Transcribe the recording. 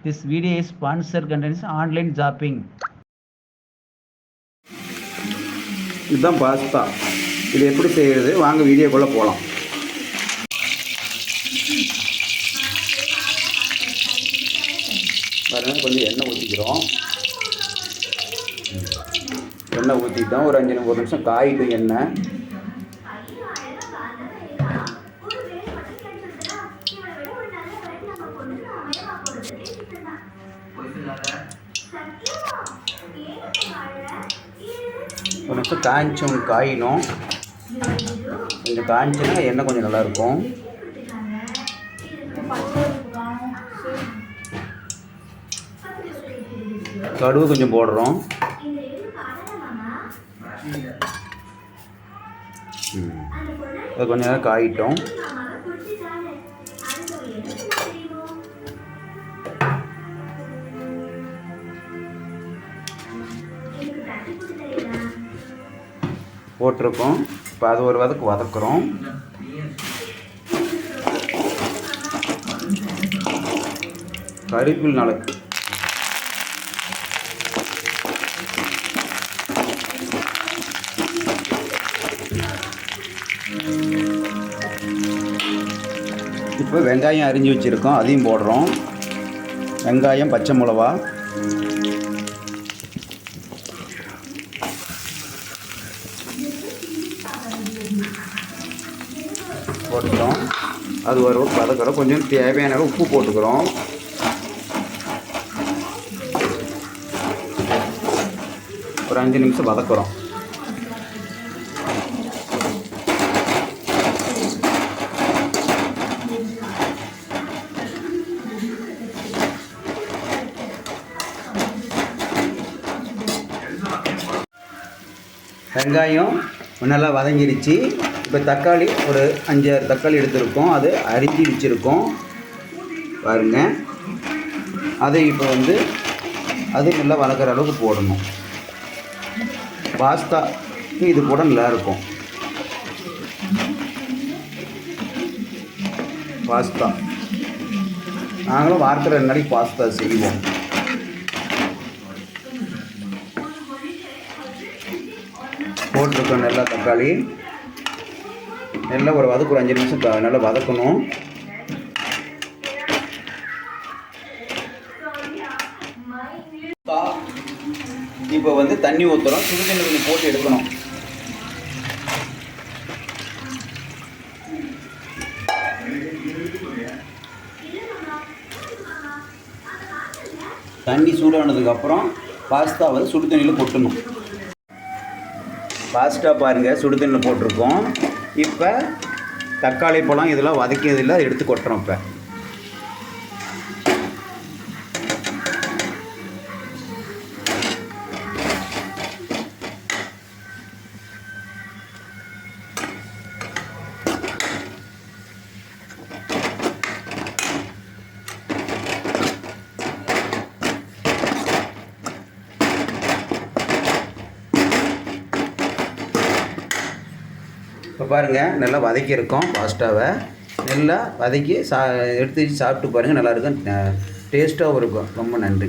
This video is sponsor contains online shopping. இதுதான் pasta இது எப்படி செய்கிறது வாங்க வீடியோக்குள்ளே போகலாம் கொஞ்சம் எண்ணெய் ஊற்றிக்கிறோம் எண்ணெய் ஊற்றிட்டோம் ஒரு அஞ்சு ஒரு நிமிஷம் காயிட்டும் எண்ணெய். ஒரு நிமிஷம் காய்ச்சும் காயினும். கொஞ்சம் காய்ச்சுன்னா எண்ணெய் கொஞ்சம் நல்லாயிருக்கும். கடுகு கொஞ்சம் போடுறோம். அது கொஞ்ச நேரம் காயிட்டோம். போட்டிருக்கோம். இப்போ அது ஒரு வதக்கு வதக்குறோம். கருப்பில் நாளை இப்போ வெங்காயம் அரிஞ்சு வச்சுருக்கோம். அதையும் போடுறோம். வெங்காயம் பச்சை மிளவா போட்டுக்கிறோம். அது ஒரு வதக்கிறோம் கொஞ்சம் தேவையான அளவு உப்பு போட்டுக்கிறோம். ஒரு அஞ்சு நிமிஷம் வதக்குறோம். வெங்காயம் நல்லா வதங்கிருச்சு. இப்போ தக்காளி ஒரு அஞ்சாறு தக்காளி எடுத்திருக்கோம். அது அரிஞ்சு வச்சுருக்கோம். பாருங்கள் அதை இப்போ வந்து அது நல்லா வளர்க்குற அளவுக்கு போடணும். பாஸ்தா இது கூட நல்லா இருக்கும். பாஸ்தா. நாங்களும் வாரத்தில் ரெண்டு நாளைக்கு பாஸ்தா செய்வோம். போட்டிருக்கோம் நல்லா தக்காளி. நல்லா ஒரு வதக்கு ஒரு அஞ்சு நிமிஷம் நல்லா வதக்கணும். இப்போ வந்து தண்ணி ஊற்றுறோம் சுடு தண்ணி கொஞ்சம் போட்டு எடுக்கணும். தண்ணி சூடானதுக்கப்புறம் பாஸ்தா வந்து சுடு தண்ணியில் கொட்டணும். பாஸ்தா பாருங்கள் சுடு தண்ணியில் போட்டிருக்கோம். இப்போ தக்காளி பழம் இதெல்லாம் வதக்கியதில்லை எடுத்து கொட்டுறோம் இப்போ. இப்போ பாருங்கள் நல்லா வதக்கியிருக்கோம் பாஸ்டாவை நல்லா வதக்கி சா எடுத்து வச்சு சாப்பிட்டு பாருங்கள் நல்லாயிருக்கும் டேஸ்ட்டாகவும் இருக்கும். ரொம்ப நன்றி.